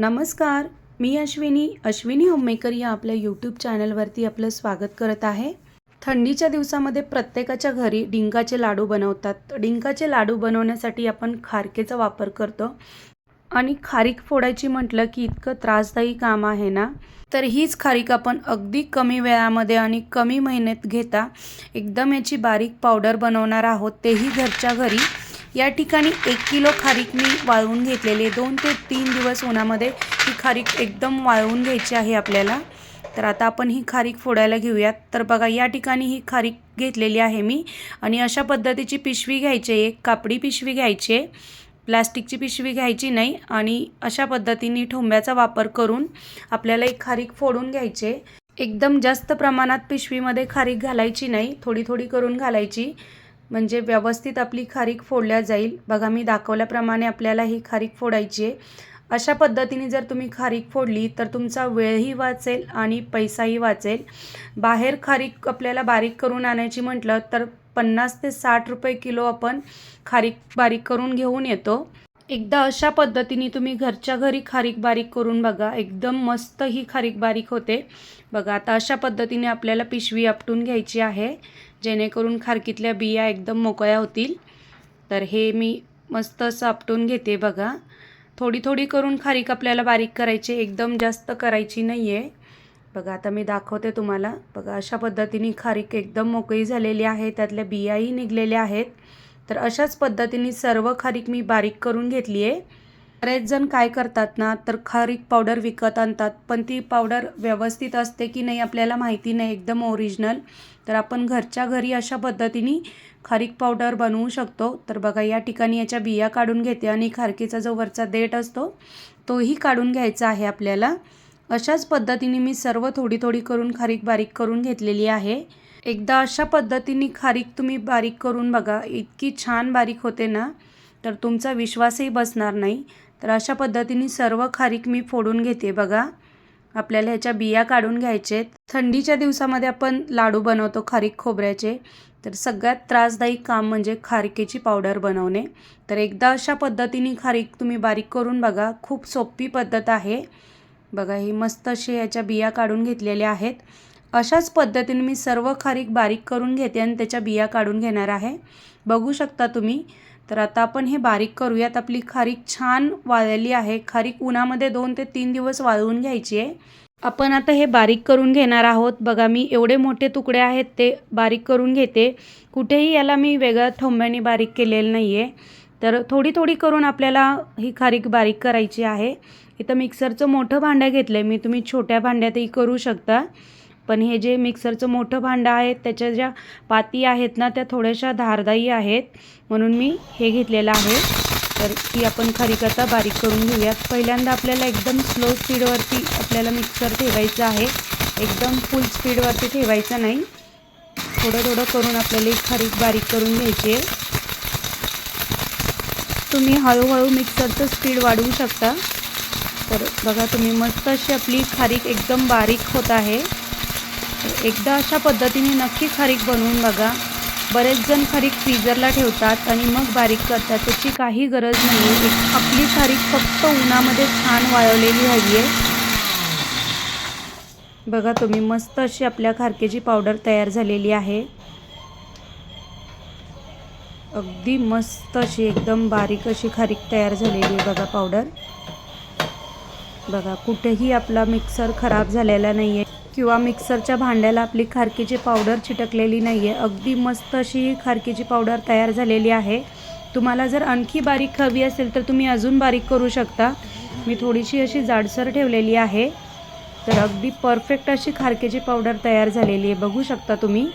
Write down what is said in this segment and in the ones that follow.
नमस्कार मी अश्विनी. अश्विनी होममेकर या आपल्या यूट्यूब चॅनलवरती आपलं स्वागत करत आहे. थंडीच्या दिवसामध्ये प्रत्येकाच्या घरी डिंकाचे लाडू बनवतात. डिंकाचे लाडू बनवण्यासाठी आपण खारकेचा वापर करतो. आणि खारीक फोडायची म्हटलं की इतकं त्रासदायी काम आहे ना? तर हीच खारीक आपण अगदी कमी वेळामध्ये आणि कमी मेहनत घेता. एकदम याची बारीक पावडर बनवणार आहोत. तेही घरच्या घरी. या ठिकाणी एक किलो खारीक मी वाळवून घेतलेली आहे. दोन ते तीन दिवस उन्हामध्ये ही खारीक एकदम वाळवून घ्यायची आहे आपल्याला. तर आता आपण ही खारीक फोडायला घेऊयात. तर बघा या ठिकाणी ही खारीक घेतलेली आहे मी. आणि अशा पद्धतीची पिशवी घ्यायची आहे. एक कापडी पिशवी घ्यायची आहे. प्लॅस्टिकची पिशवी घ्यायची नाही. आणि अशा पद्धतीने ठोंब्याचा वापर करून आपल्याला एक खारीक फोडून घ्यायचे एकदम जास्त प्रमाणात पिशवीमध्ये खारीक घालायची नाही. थोडी थोडी करून घालायची. म्हणजे व्यवस्थित आपली खारीक फोडल्या जाईल. बघा मी दाखवल्याप्रमाणे आपल्याला ही खारीक फोडायची आहे. अशा पद्धतीने जर तुम्ही खारीक फोडली तर तुमचा वेळही वाचेल आणि पैसाही वाचेल. बाहेर खारीक आपल्याला बारीक करून आणायची म्हटलं तर पन्नास ते साठ रुपये किलो आपण खारीक बारीक करून घेऊन येतो. एकदा अशा पद्धतीने तुम्ही घरच्या घरी खारीक बारीक करून बघा. एकदम मस्त ही खारीक बारीक होते. बघा आता अशा पद्धतीने आपल्याला पिशवी आपटून घ्यायची आहे. जेणेकरून खारकीतल्या बिया एकदम मोकळ्या होतील. तर हे मी मस्त असं आपटून घेते बघा. थोडी थोडी करून खारीक आपल्याला बारीक करायची एकदम जास्त करायची नाही आहे बघा आता मी दाखवते तुम्हाला. बघा अशा पद्धतीने खारीक एकदम मोकळी झालेली आहे. त्यातल्या बियाही निघलेल्या आहेत. तर अशाच पद्धतीने सर्व खारीक मी बारीक करून घेतली आहे. बरेच जण काय करतात ना तर खारीक पावडर विकत आणतात. पण ती पावडर व्यवस्थित असते की नाही आपल्याला माहिती नाही एकदम ओरिजिनल तर आपण घरच्या घरी अशा पद्धतीने खारीक पावडर बनवू शकतो. तर बघा या ठिकाणी याच्या बिया काढून घेते आणि खारकीचा जो वरचा देठ असतो तोही काढून घ्यायचा आहे आपल्याला. अशाच पद्धतीने मी सर्व थोडी थोडी करून खारीक बारीक करून घेतलेली आहे. एकदा अशा पद्धतीने खारीक तुम्ही बारीक करून बघा. इतकी छान बारीक होते ना तर तुमचा विश्वासही बसणार नाही. तर अशा पद्धतीने सर्व खारीक मी फोडून घेते बघा. आपल्याला ह्याच्या बिया काढून घ्यायचे थंडीच्या दिवसामध्ये आपण लाडू बनवतो खारीक खोबऱ्याचे. तर सगळ्यात त्रासदायी काम म्हणजे खारकेची पावडर बनवणे. तर एकदा अशा पद्धतीने खारीक तुम्ही बारीक करून बघा. खूप सोपी पद्धत आहे. बघा ही मस्त अशी ह्याच्या बिया काढून घेतलेल्या आहेत. अशाच पद्धतीने मी सर्व खारीक बारीक करून घेते आणि त्याच्या बिया काढून घेणार आहे. बघू शकता तुम्ही. तर आता आपण हे बारीक करूयात. आपली खारीक छान वाळलेली आहे. खारीक उन्हामध्ये दोन ते तीन दिवस वाळवून घ्यायची आहे. आपण आता हे बारीक करून घेणार आहोत. बघा मी एवढे मोठे तुकडे आहेत ते बारीक करून घेते. कुठेही याला मी वेगळ्या ठोंब्याने बारीक केलेलं नाही आहे तर थोडी थोडी करून आपल्याला ही खारीक बारीक करायची आहे. इथं मिक्सरचं मोठं भांडं घेतलं आहे मी तुम्ही छोट्या भांड्यातही करू शकता. पण हे जे मिक्सरचं मोठं भांडं आहे त्याच्या ज्या पाती आहेत ना त्या थोड्याशा धारदायी आहेत. म्हणून मी हे घेतलेलं आहे. तर ती आपण खरीकरता बारीक करून घेऊयात. पहिल्यांदा आपल्याला एकदम स्लो स्पीडवरती आपल्याला मिक्सर ठेवायचं आहे. एकदम फुल स्पीडवरती ठेवायचं नाही. थोडं थोडं करून आपल्याला एक खारीक बारीक करून घ्यायची आहे. तुम्ही हळूहळू मिक्सरचं स्पीड वाढवू शकता. तर बघा तुम्ही मस्त अशी आपली खारीक एकदम बारीक होत आहे. एकदा अशा पद्धतीने नक्की खारीक बनवून बघा. बरेच जण खारीक फ्रीजरला ठेवतात आणि मग बारीक करतात. त्याची काही गरज नाही एक आपली खारीक फक्त उन्हामध्ये छान वाळवलेली हवी आहे बघा तुम्ही मस्त अशी आपल्या खारकेची पावडर तयार झालेली आहे. अगदी मस्त अशी एकदम बारीक अशी खारीक तयार झालेली आहे बघा पावडर. बघा कुठेही आपला मिक्सर खराब झालेला नाही आहे किंवा मिक्सरच्या भांड्याला आपली खारकीची पावडर चिटकलेली नाही आहे अगदी मस्त अशी खारकीची पावडर तयार झालेली आहे. तुम्हाला जर आणखी बारीक हवी असेल तर तुम्ही अजून बारीक करू शकता. मी थोडीशी अशी जाडसर ठेवलेली आहे. तर अगदी परफेक्ट अशी खारकेची पावडर तयार झालेली आहे. बघू शकता तुम्ही.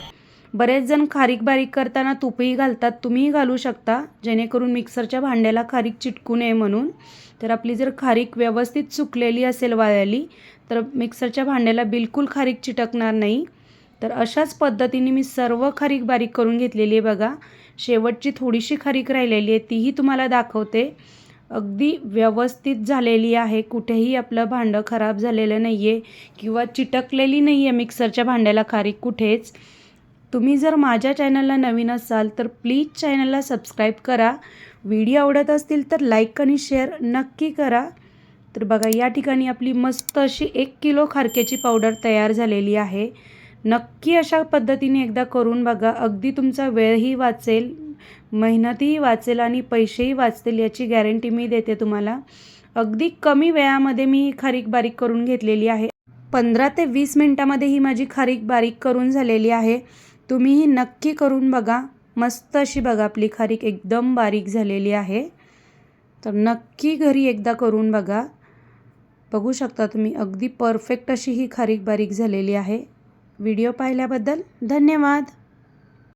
बरेच जण खारीक बारीक करताना तुपही घालतात. तुम्हीही घालू शकता जेणेकरून मिक्सरच्या भांड्याला खारीक चिटकू नये म्हणून. तर आपली जर खारीक व्यवस्थित सुकलेली असेल वाळली तर मिक्सरच्या भांड्याला बिलकुल खारीक चिटकणार नाही. तर अशाच पद्धतीने मी सर्व खारीक बारीक करून घेतलेली आहे बघा. शेवटची थोडीशी खारीक राहिलेली आहे तीही तुम्हाला दाखवते. अगदी व्यवस्थित झालेली आहे. कुठेही आपलं भांडं खराब झालेलं नाही आहे किंवा चिटकलेली नाही आहे मिक्सरच्या भांड्याला खारीक कुठेच. तुम्ही जर माझ्या चॅनलला नवीन असाल तर प्लीज चॅनलला सबस्क्राईब करा. व्हिडिओ आवडत असतील तर लाईक आणि शेअर नक्की करा. तर बघा या ठिकाणी आपली मस्त अशी एक किलो खारक्याची पावडर तयार झालेली आहे. नक्की अशा पद्धतीने एकदा करून बघा. अगदी तुमचा वेळही वाचेल मेहनतही वाचेल आणि पैसेही वाचतील याची गॅरंटी मी देते तुम्हाला. अगदी कमी वेळामध्ये मी खारीक बारीक करून घेतलेली आहे. पंधरा ते वीस मिनटामध्ये ही माझी खारीक बारीक करून झालेली आहे. तुम्हीही नक्की करून बघा. मस्त अशी बघा आपली खारीक एकदम बारीक झालेली आहे. तर नक्की घरी एकदा करून बघा. बघू शकता तुम्ही अगदी परफेक्ट अशी ही खारीक बारीक झालेली आहे. व्हिडिओ पाहिल्याबद्दल धन्यवाद.